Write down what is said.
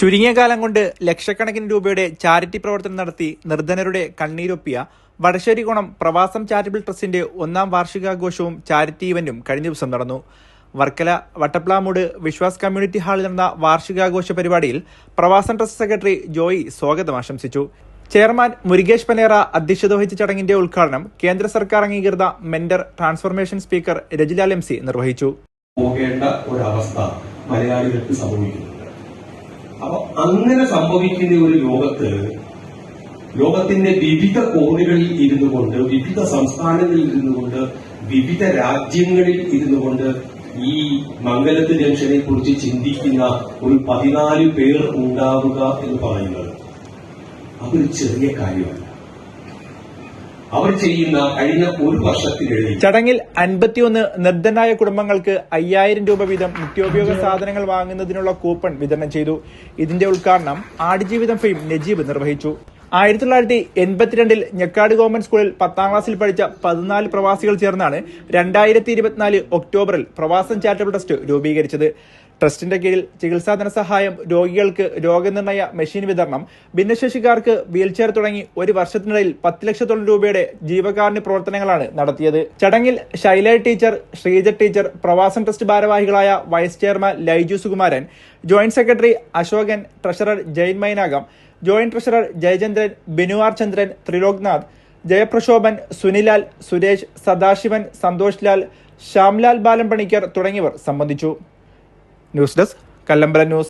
ചുരുങ്ങിയ കാലം കൊണ്ട് ലക്ഷക്കണക്കിന് രൂപയുടെ ചാരിറ്റി പ്രവർത്തനം നടത്തി നിർധനരുടെ കണ്ണീരൊപ്പിയ വടശ്ശേരികോണം പ്രവാസം ചാരിറ്റബിൾ ട്രസ്റ്റിന്റെ ഒന്നാം വാർഷികാഘോഷവും ചാരിറ്റി ഇവന്റും കഴിഞ്ഞ ദിവസം നടന്നു. വർക്കല വട്ടപ്ലാമൂട് വിശ്വാസ് കമ്മ്യൂണിറ്റി ഹാളിൽ നടന്ന വാർഷികാഘോഷ പരിപാടിയിൽ പ്രവാസം ട്രസ്റ്റ് സെക്രട്ടറി ജോയി സ്വാഗതം ആശംസിച്ചു. ചെയർമാൻ മുരുകേഷ് പനേറ അധ്യക്ഷത വഹിച്ച ചടങ്ങിന്റെ ഉദ്ഘാടനം കേന്ദ്ര സർക്കാർ അംഗീകൃത mentor transformation speaker Rajilal M C നിർവഹിച്ചു. പോകേണ്ട ഒരവസ്ഥ മലയാളികൾക്ക് സംഭവിക്കുന്നുണ്ട് അപ്പൊ അങ്ങനെ സംഭവിക്കുന്ന ഒരു ലോകത്ത് ലോകത്തിന്റെ വിവിധ കോണുകളിൽ ഇരുന്നു കൊണ്ട് വിവിധ സംസ്ഥാനങ്ങളിൽ ഇരുന്നു കൊണ്ട് വിവിധ രാജ്യങ്ങളിൽ ഇരുന്നു കൊണ്ട് ഈ മംഗലത്ത് ജംഗ്ഷനെ കുറിച്ച് ചിന്തിക്കുന്ന ഒരു പതിനാല് പേർ ഉണ്ടാവുക എന്ന് പറയുന്നത് അതൊരു ചെറിയ കാര്യമല്ല അവർ ചെയ്യുന്ന കഴിഞ്ഞ ഒരു വർഷത്തിനിടയിൽ ചടങ്ങിൽ അൻപത്തിയൊന്ന് നിർദ്ധനായ കുടുംബങ്ങൾക്ക് അയ്യായിരം രൂപ വീതം നിത്യോപയോഗ സാധനങ്ങൾ വാങ്ങുന്നതിനുള്ള കൂപ്പൺ വിതരണം ചെയ്തു. ഇതിന്റെ ഉദ്ഘാടനം ആടുജീവിതം ഫെയിം നജീബ് നിർവഹിച്ചു. ആയിരത്തി തൊള്ളായിരത്തി എൺപത്തിരണ്ടിൽ ഞെക്കാട് ഗവൺമെന്റ് സ്കൂളിൽ പത്താം ക്ലാസ്സിൽ പഠിച്ച പതിനാല് പ്രവാസികൾ ചേർന്നാണ് രണ്ടായിരത്തി ഇരുപത്തിനാല് ഒക്ടോബറിൽ പ്രവാസം ചാരിറ്റബിൾ ട്രസ്റ്റ് രൂപീകരിച്ചത്. ട്രസ്റ്റിന്റെ കീഴിൽ ചികിത്സാ ധനസഹായം രോഗികൾക്ക് രോഗനിർണയ മെഷീൻ വിതരണം ഭിന്നശേഷിക്കാർക്ക് വീൽചെയർ തുടങ്ങി ഒരു വർഷത്തിനിടയിൽ പത്ത് ലക്ഷത്തോളം രൂപയുടെ ജീവകാരുണ്യ പ്രവർത്തനങ്ങളാണ് നടത്തിയത്. ചടങ്ങിൽ Shaila teacher Sreeja teacher Pravasam trust ഭാരവാഹികളായ vice chairman Laiju Sukumaran joint secretary Ashokan treasurer Jayan Mainakam joint treasurer Jayachandran Binuvar Chandran Thrilokanath Jayaprashobhan Sunilal Suresh Sadasivan Santhosh Lal Shyamlal Balan Panicker തുടങ്ങിയവർ സംബന്ധിച്ചു. News desk Kallambalam news.